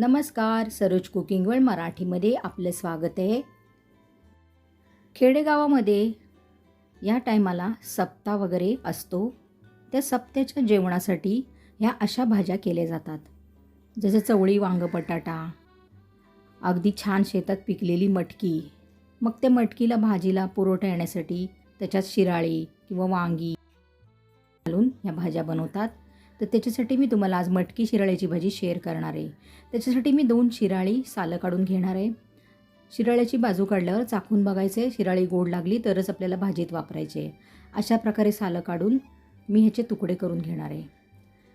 नमस्कार Saroj cooking world मराठीमध्ये आपलं स्वागत आहे. खेडेगावामध्ये या टायमाला सप्ता वगैरे असतो. त्या सप्त्याच्या जेवणासाठी ह्या अशा भाज्या केल्या जातात. जसं चवळी वांग बटाटा अगदी छान शेतात पिकलेली मटकी. मग त्या मटकीला भाजीला पुरवठा येण्यासाठी त्याच्यात शिराळी किंवा वांगी घालून ह्या भाज्या बनवतात. तर त्याच्यासाठी मी तुम्हाला आज मटकी शिराळ्याची भाजी शेअर करणार आहे. त्याच्यासाठी मी दोन शिराळी सालं काढून घेणार आहे. शिराळ्याची बाजू काढल्यावर चाकून बघायचे शिराळी गोड लागली तरच आपल्याला भाजीत वापरायचे अशा प्रकारे सालं काढून मी ह्याचे तुकडे करून घेणार आहे.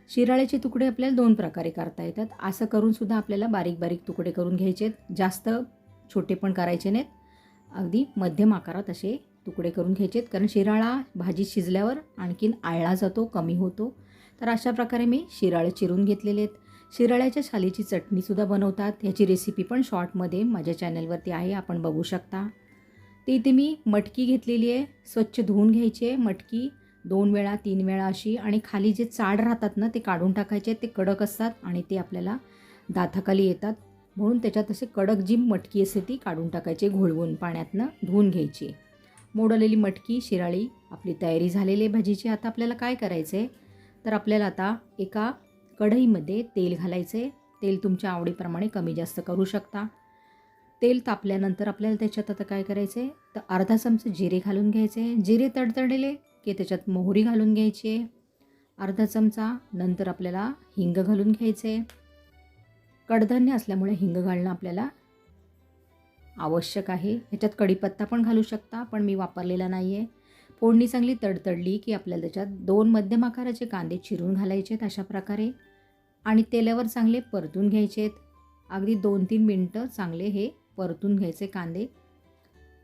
शिराळ्याचे तुकडे आपल्याला दोन प्रकारे करता येतात. असं करूनसुद्धा आपल्याला बारीक बारीक तुकडे करून घ्यायचे जास्त छोटे पण करायचे नाहीत. अगदी मध्यम आकारात असे तुकडे करून घ्यायचेत. कारण शिराळा भाजी शिजल्यावर आणखीन आळला जातो कमी होतो. तर अशा प्रकारे मी शिराळे चिरून घेतलेले आहेत. शिराळ्याच्या शालीची चटणीसुद्धा बनवतात. ह्याची रेसिपी पण शॉर्टमध्ये माझ्या चॅनलवरती आहे. आपण बघू शकता. ते इथे मी मटकी घेतलेली आहे. स्वच्छ धुवून घ्यायची आहे. मटकी दोन वेळा तीन वेळा अशी आणि खाली जे चाड राहतात ना ते काढून टाकायचे ते कडक असतात आणि ते आपल्याला दाताखाली येतात. म्हणून त्याच्यात असे कडक जी मटकी असते ती काढून टाकायची घोळवून पाण्यातनं धुवून घ्यायची मोडलेली मटकी शिराळी आपली तयारी झालेली आहे भाजीची. आता आपल्याला काय करायचं आहे तर आपल्याला आता एका कढईमध्ये तेल घालायचे तेल तुमच्या आवडीप्रमाणे कमी जास्त करू शकता. तेल तापल्यानंतर आपल्याला त्याच्यात आता काय करायचं आहे तर अर्धा चमचा जिरे घालून घ्यायचे जिरे तडतडले की त्याच्यात मोहरी घालून घ्यायची अर्धा चमचा नंतर आपल्याला हिंग घालून घ्यायचे कडधान्य असल्यामुळे हिंग घालणं आपल्याला आवश्यक आहे. ह्याच्यात कढीपत्ता पण घालू शकता पण मी वापरलेला नाही आहे फोडणी चांगली तडतडली की आपल्याला त्याच्यात दोन मध्यम आकाराचे कांदे चिरून घालायचे आहेत अशा प्रकारे आणि तेलावर चांगले परतून घ्यायचे आहेत अगदी दोन तीन मिनटं चांगले हे परतून घ्यायचे कांदे.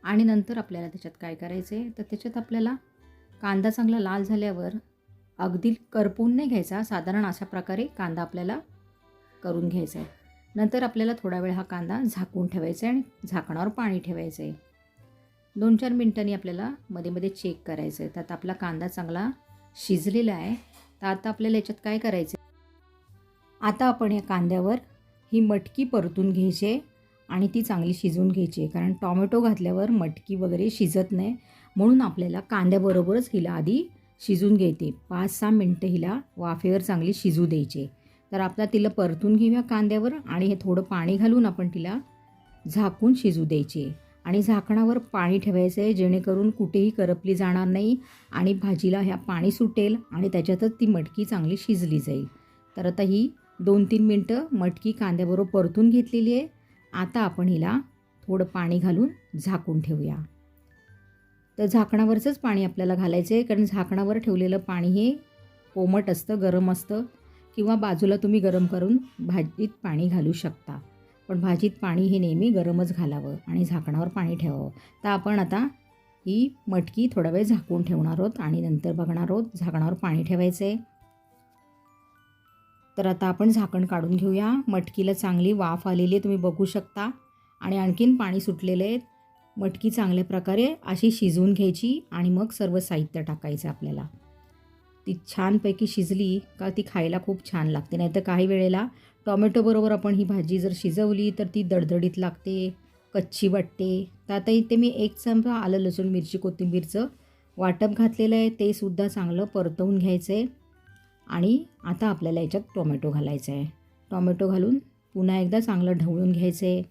आणि नंतर आपल्याला त्याच्यात काय करायचे तर त्याच्यात आपल्याला कांदा चांगला लाल झाल्यावर अगदी करपून नाही घ्यायचा साधारण अशा प्रकारे कांदा आपल्याला करून घ्यायचा आहे नंतर आपल्याला थोडा वेळ हा कांदा झाकून ठेवायचा आहे आणि झाकणावर पाणी ठेवायचं आहे दोन चार मिनटांनी आपल्याला मध्ये मध्ये चेक करायचं आहे तर आता आपला कांदा चांगला शिजलेला आहे. तर आता आपल्याला याच्यात काय करायचं आता आपण या कांद्यावर ही मटकी परतून घ्यायची आहे आणि ती चांगली शिजवून घ्यायची. आहे कारण टॉमॅटो घातल्यावर मटकी वगैरे शिजत नाही. म्हणून आपल्याला कांद्याबरोबरच हिला आधी शिजून घ्यायचे. पाच सहा मिनटं हिला वाफेवर चांगली शिजू द्यायचे. तर आपला तिला परतून घेऊया कांद्यावर आणि हे थोडं पाणी घालून आपण तिला झाकून शिजू द्यायचे. आणि झाकणावर पाणी ठेवायचं आहे जेणेकरून कुठेही करपली जाणार नाही आणि भाजीला ह्या पाणी सुटेल आणि त्याच्यातच ती मटकी चांगली शिजली जाईल. तर आता ही दोन तीन मिनटं मटकी कांद्याबरोबर परतून घेतलेली आहे. आता आपण हिला थोडं पाणी घालून झाकून ठेवूया. तर झाकणावरचंच पाणी आपल्याला घालायचं आहे कारण झाकणावर ठेवलेलं पाणी हे कोमट असतं गरम असतं किंवा बाजूला तुम्ही गरम करून भाजीत पाणी घालू शकता. पण भाजीत पाणी हे नेहमी गरमच घालावं आणि झाकणावर पाणी ठेवावं. तर आपण आता ही मटकी थोडा वेळ झाकून ठेवणार आहोत आणि नंतर बघणार आहोत झाकणावर पाणी ठेवायचं आहे तर आता आपण झाकण काढून घेऊया. मटकीला चांगली वाफ आलेली आहे तुम्ही बघू शकता. आणि आणखीन पाणी सुटलेलं आहे. मटकी चांगल्या प्रकारे अशी शिजवून घ्यायची आणि मग सर्व साहित्य टाकायचं आपल्याला. ती छानपैकी शिजली का ती खायला खूप छान लागते. नाही तर काही वेळेला टॉमॅटोबरोबर आपण ही भाजी जर शिजवली तर ती दडदडीत लागते कच्ची वाटते. तर आता इथे मी एक चमचा आलं लसूण मिरची कोथिंबीरचं वाटप घातलेलं आहे. ते सुद्धा चांगलं परतवून घ्यायचं आहे आणि आता आपल्याला याच्यात टोमॅटो घालायचं आहे टोमॅटो घालून पुन्हा एकदा चांगलं ढवळून घ्यायचं आहे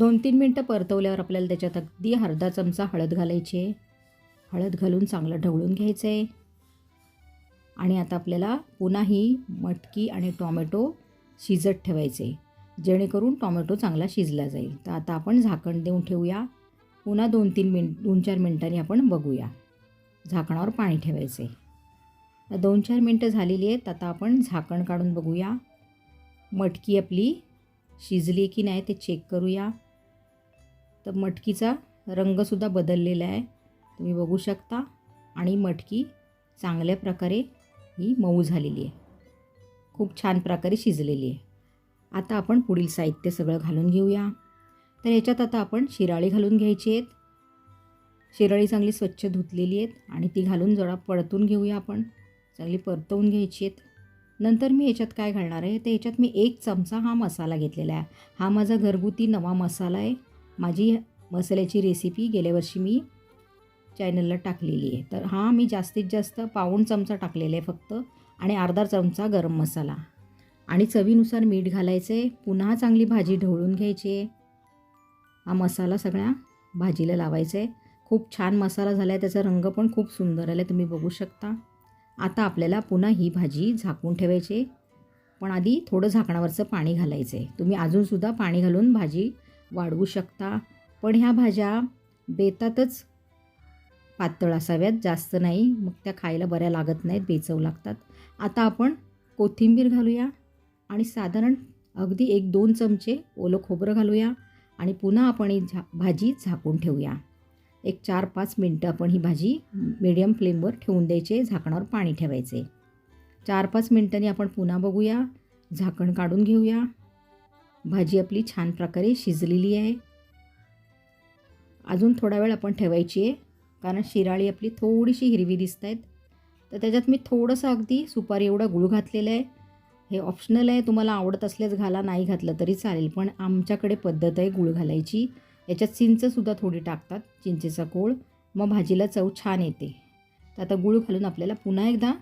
दोन तीन मिनटं परतवल्यावर आपल्याला त्याच्यात अगदी अर्धा चमचा हळद घालायची आहे. हळद घालून चांगलं ढवळून घ्यायचं आहे आणि आता आपल्याला पुन्हा ही मटकी आणि टॉमॅटो शिजत ठेवायचे. जेणेकरून टॉमॅटो चांगला शिजला जाईल. तर आता आपण झाकण देऊन ठेवूया. पुन्हा दोन तीन मिन दोन चार मिनटांनी आपण बघूया. झाकणावर पाणी ठेवायचे तर दोन चार मिनटं झालेली आहेत. आता आपण झाकण काढून बघूया. मटकी आपली शिजली की नाही ते चेक करूया. तर मटकीचा रंगसुद्धा बदललेला आहे. तुम्ही बघू शकता. आणि मटकी चांगल्या प्रकारे ही मऊ झालेली आहे. खूप छान प्रकारे शिजलेली आहे. आता आपण पुढील साहित्य सगळं घालून घेऊया. तर याच्यात आता आपण शिराळी घालून घ्यायची आहेत. शिराळी चांगली स्वच्छ धुतलेली आहेत. आणि ती घालून जरा परतून घेऊया आपण. चांगली परतवून घ्यायची आहेत. नंतर मी याच्यात काय घालणार आहे? तर याच्यात मी एक चमचा हा मसाला घेतलेला आहे. हा माझा घरगुती नवा मसाला आहे. माझी मसाल्याची रेसिपी गेल्या वर्षी मी चॅनलला टाकलेली आहे. तर हा मी जास्तीत जास्त पाऊण चमचा टाकलेला आहे फक्त आणि अर्धा चमचा गरम मसाला. आणि चवीनुसार मीठ घालायचं आहे पुन्हा चांगली भाजी ढवळून घ्यायची. आहे हा मसाला सगळ्या भाजीला लावायचा. आहे खूप छान मसाला झाला आहे त्याचा रंग पण खूप सुंदर आला आहे तुम्ही बघू शकता. आता आपल्याला पुन्हा ही भाजी झाकून ठेवायची. आहे. पण आधी थोडं झाकणावरचं पाणी घालायचं आहे तुम्ही अजूनसुद्धा पाणी घालून भाजी वाढवू शकता. पण ह्या भाज्या बेतातच पातळ असाव्यात जास्त नाही. मग त्या खायला बऱ्या लागत नाहीत बेचव लागतात. आता आपण कोथिंबीर घालूया आणि साधारण अगदी एक दोन चमचे ओलं खोबरं घालूया आणि पुन्हा आपण ही झा भाजी झाकून ठेवूया. एक चार पाच मिनटं आपण ही भाजी मिडियम फ्लेमवर ठेवून द्यायचे झाकणावर पाणी ठेवायचे. चार पाच मिनटांनी आपण पुन्हा बघूया झाकण काढून घेऊया. भाजी आपली छान प्रकारे शिजलेली आहे. अजून थोडा वेळ आपण ठेवायची आहे कारण शिराळी आपली थोडीशी हिरवी दिसत आहेत तर त्याच्यात मी थोडंसं अगदी सुपारी एवढा गुळ घातलेला आहे. हे ऑप्शनल आहे तुम्हाला आवडत असल्यास घाला नाही घातलं तरी चालेल पण आमच्याकडे पद्धत आहे गुळ घालायची. याच्यात चिंचसुद्धा थोडी टाकतात चिंचेचा कोळ. मग भाजीला चव छान येते. तर आता गुळ घालून आपल्याला पुन्हा एकदा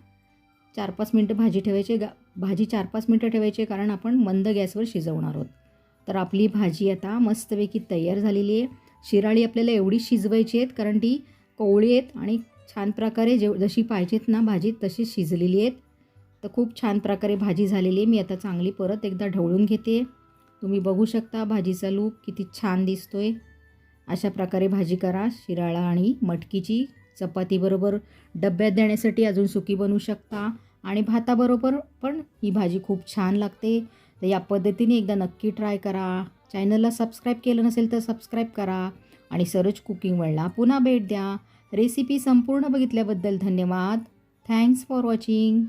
चार पाच मिनटं भाजी ठेवायची गा भाजी चार पाच मिनटं ठेवायची कारण आपण मंद गॅसवर शिजवणार आहोत. तर आपली भाजी आता मस्तपैकी तयार झालेली आहे. शिराळी आपल्याला एवढी शिजवायची आहेत कारण ती कोवळी आहेत आणि छान प्रकारे जेव जशी पाहिजेत ना भाजी तशी शिजलेली आहेत. तर खूप छान प्रकारे भाजी झालेली आहे. मी आता चांगली परत एकदा ढवळून घेते. तुम्ही बघू शकता भाजीचा लूक किती छान दिसतोय. अशा प्रकारे भाजी करा शिराळा आणि मटकीची. चपातीबरोबर डब्यात देण्यासाठी अजून सुकी बनवू शकता. आणि भाताबरोबर पण ही भाजी खूप छान लागते. तर या पद्धतीने एकदा नक्की ट्राय करा. चॅनलला सबस्क्राईब केलं नसेल तर सबस्क्राईब करा. आणि सरोज कुकिंग वर्ल्डला पुन्हा भेट द्या. रेसिपी संपूर्ण बघितल्याबद्दल धन्यवाद. Thanks for watching.